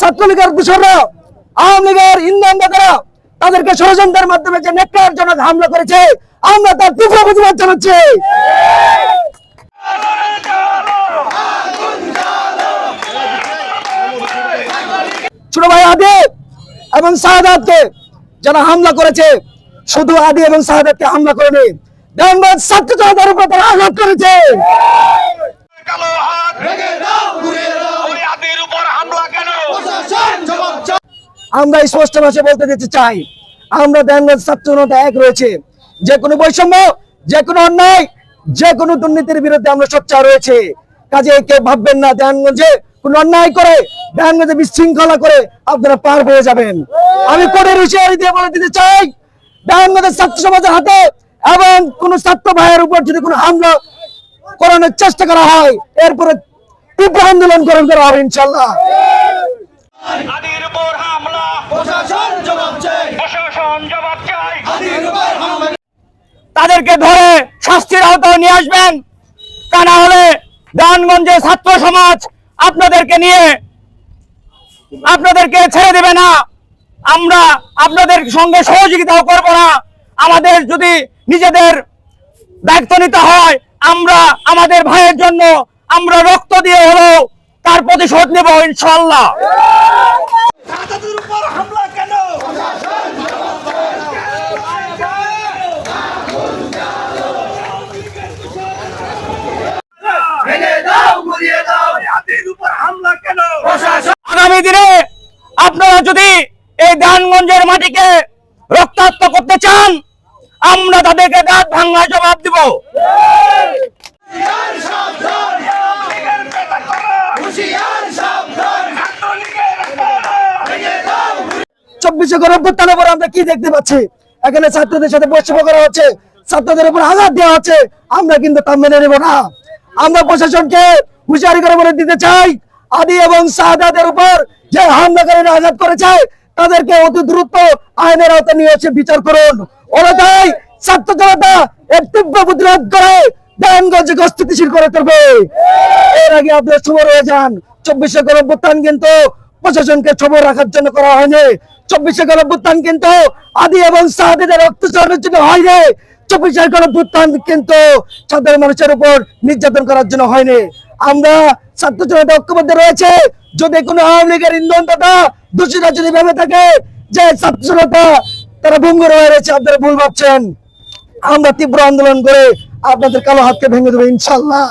ছাত্রলীগের দূষণরা আওয়ামী লীগের তাদেরকে ষড়যন্ত্রের মাধ্যমে যে হামলা করেছে, আমরা তার তীব্র প্রতিবাদ জানাচ্ছি। ছোট ভাই আদি এবং শাহাদাতকে যারা হামলা করেছে, শুধু আদি এবং হামলা করেনি ছাত্র জনতার উপর তারা আঘাত করেছে। আমরা স্পষ্ট ভাষায় বলতে দিতে চাই। আমরা দেওয়ানগঞ্জ ছাত্র এক রয়েছে। যে কোনো বৈষম্য, যে কোনো অন্যায়, যে কোনো দুর্নীতির বিরুদ্ধে আমরা সোচ্চার রয়েছে। কাজে কেউ ভাববেন না দেওয়ানগঞ্জে কোনো অন্যায় করে দেওয়ানগঞ্জে বিশৃঙ্খলা করে আপনারা পার পেয়ে যাবেন। আমি কোর্টের হুঁশিয়ারি দিয়ে বলে দিতে চাই দেওয়ানগঞ্জের ছাত্র সমাজের হাতে এবং কোন ছাত্র ভাইয়ের উপর যদি কোনো হামলা করানোর চেষ্টা করা হয়, এরপরে তীব্র আন্দোলন গ্রহণ করা হবে ইনশাল্লাহ। আদির উপর হামলা। প্রশাসন জবাব চাই। প্রশাসন জবাব চাই। আদির উপর হামলা। তাদেরকে ধরে শাস্তির আওতায় নিয়ে আসবেন। তা না হলে দানগঞ্জের ছাত্র সমাজ আপনাদেরকে নিয়ে আপনাদেরকে ছেড়ে দেবে না। আমরা আপনাদের সঙ্গে সহযোগিতাও করব না। আমাদের যদি নিজেদের দায়িত্ব নিতে হয় আমরা আমাদের ভাইয়ের জন্য আমরা রক্ত দিয়ে হলেও তার প্রতিশোধ নেব ইনশাল্লাহ আগামী দিনে আপনারা যদি এই দানগঞ্জের মাটিকে রক্তাক্ত করতে চান আমরা তাদেরকে দাঁত ভাঙ্গা জবাব দিব। চব্বিশে আমরা কি দেখতে পাচ্ছি? এখানে ছাত্রদের সাথে করা হচ্ছে। ছাত্রদের উপর আঘাত দেওয়া হচ্ছে। আমরা কিন্তু তা মেনে নেব না। আমরা প্রশাসনকে হুঁশিয়ারি করে বলে দিতে চাই, আদি এবং উপর যে হামলাকারীরা আঘাত করেছে, তাদেরকে অতি দ্রুত আইনের নিয়ে এসে বিচার করুন। অন্যথায় ছাত্র জনতা এর তীব্র প্রতিরোধ করে দেনগঞ্জকে অস্থিতিশীল করে তুলবে। এর আগে আপনার সময় রয়ে যান। চব্বিশে গণঅভ্যুত্থান কিন্তু প্রশাসনকে রাখার জন্য করা হয়নি। চব্বিশে গণঅভ্যুত্থান কিন্তু আদি এবং সাহাদের রক্ত জন্য হয়নি। চব্বিশে গণঅভ্যুত্থান কিন্তু সাধারণ মানুষের উপর নির্যাতন করার জন্য হয়নি। আমরা ছাত্র জনতা ঐক্যবদ্ধ রয়েছে। যদি কোনো আওয়ামী লীগের ইন্ধন দাতা দোষীরা যদি ভেবে থাকে যে ছাত্র জনতা তারা ভঙ্গুর হয়ে রয়েছে, আপনারা ভুল ভাবছেন। আমরা তীব্র আন্দোলন করে আপনাদের কালো হাতকে ভেঙে দেবে ইনশাল্লাহ।